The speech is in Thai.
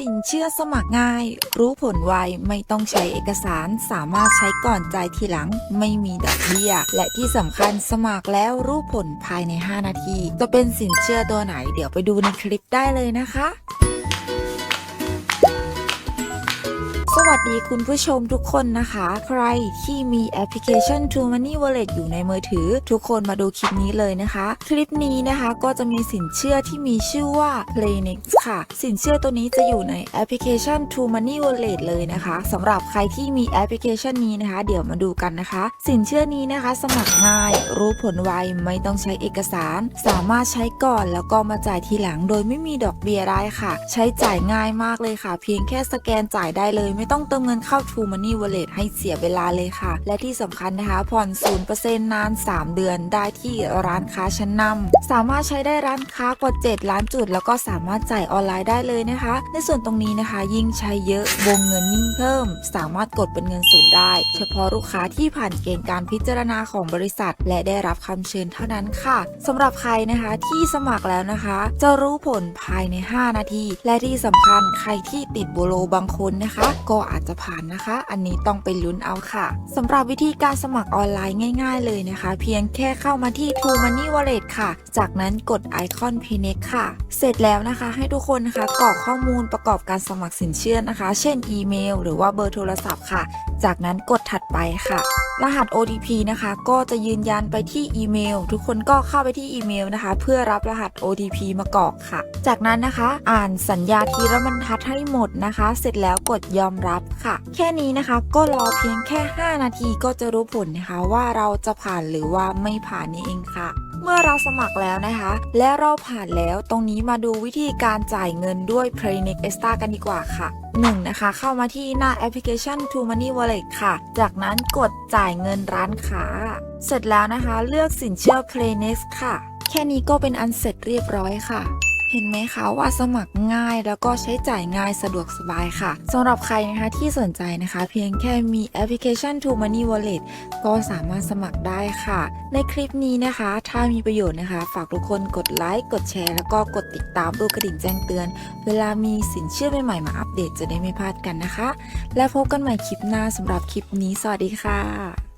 สินเชื่อสมัครง่าย รู้ผลไวไม่ต้องใช้เอกสารสามารถใช้ก่อนจ่ายทีหลัง ไม่มีดอกเบี้ย และที่สำคัญสมัครแล้วรู้ผลภายใน 5 นาที จะเป็นสินเชื่อตัวไหน เดี๋ยวไปดูในคลิปได้เลยนะคะ วัสดีคุณผู้ชมทุกคนนะคะ ใครที่มีแอปพลิเคชัน True Money Wallet อยู่ในมือถือ ทุกคนมาดูคลิปนี้เลยนะคะ คลิปนี้นะคะก็จะมีสินเชื่อที่มีชื่อว่า Playnex ค่ะ สินเชื่อตัวนี้จะอยู่ในแอปพลิเคชัน True Money Wallet เลยนะคะสำหรับใครที่มีแอปพลิเคชันนี้นะคะ เดี๋ยวมาดูกันนะคะ สินเชื่อนี้นะคะ สมัครง่าย รู้ผลไวไม่ต้องใช้เอกสาร สามารถใช้ก่อนแล้วก็มาจ่ายทีหลังโดยไม่มีดอกเบี้ยได้ค่ะ ใช้จ่ายง่ายมากเลยค่ะ เพียงแค่สแกนจ่ายได้เลยไม่ต้ององเติมเงินเข้า True Money Wallet ให้เสียเวลาเลยค่ะ และที่สำคัญนะคะ ผ่อน 0%นาน 3 เดือนได้ที่ร้านค้าชั้นนำสามารถใช้ได้ร้านค้ากว่า 7 ล้านจุด แล้วก็สามารถจ่ายออนไลน์ได้เลยนะคะ ในส่วนตรงนี้นะคะ ยิ่งใช้เยอะวงเงินยิ่งเพิ่ม สามารถกดเป็นเงินสดได้ เฉพาะลูกค้าที่ผ่านเกณฑ์การพิจารณาของบริษัท และได้รับคำเชิญเท่านั้นค่ะสำหรับใครนะคะที่สมัครแล้วนะคะ จะรู้ผลภายใน 5 นาที และที่สำคัญใครที่ติดโบโลบางคนนะคะ ก็อาจจะผ่านนะคะ อันนี้ต้องไปลุ้นเอาค่ะสำหรับวิธีการสมัครออนไลน์ง่าย ๆ เลยนะคะ เพียงแค่เข้ามาที่ True Money Wallet ค่ะ จากนั้นกดไอคอน p n e x ค่ะ เสร็จแล้วนะคะ ให้ทุกคนนะคะกรอกข้อมูลประกอบการสมัครสินเชื่อนะคะ เช่นอีเมล หรือว่าเบอร์โทรศัพท์ค่ะ จากนั้นกดถัดไปค่ะ รหัส OTP นะคะ ก็จะยืนยันไปที่อีเมล ทุกคนก็เข้าไปที่อีเมลนะคะ เพื่อรับรหัส OTP มากรอกค่ะ จากนั้นนะคะ อ่านสัญญาทีละบรรทัดให้หมดนะคะ เสร็จแล้วกดยอมรับค่ะ แค่นี้นะคะ ก็รอเพียงแค่ 5 นาทีก็จะรู้ผลนะคะ ว่าเราจะผ่านหรือว่าไม่ผ่านนี่เองค่ะ เมื่อเราสมัครแล้วนะคะ และเราผ่านแล้วตรงนี้มาดูวิธีการจ่ายเงินด้วย p r a y n e x Extra กันดีกว่าค่ะ 1. นะคะ เข้ามาที่หน้าแอปพลิเคชัน t o Money Wallet ค่ะ จากนั้นกดจ่ายเงินร้านค้า เสร็จแล้วนะคะ เลือกสินเชื่อ p l a y n e x ค่ะ แค่นี้ก็เป็นอันเสร็จเรียบร้อยค่ะ เห็นไหมคะว่าสมัครง่ายแล้วก็ใช้จ่ายง่ายสะดวกสบายค่ะสำหรับใครนะคะที่สนใจนะคะ เพียงแค่มีแอปพลิเคชัน True Money Wallet ก็สามารถสมัครได้ค่ะ ในคลิปนี้นะคะ ถ้ามีประโยชน์นะคะ ฝากทุกคนกดไลค์กดแชร์แล้วก็กดติดตามรูกระดิ่งแจ้งเตือน เวลามีสินเชื่อใหม่ๆมาอัปเดตจะได้ไม่พลาดกันนะคะ และพบกันใหม่คลิปหน้าสำหรับคลิปนี้ สวัสดีค่ะ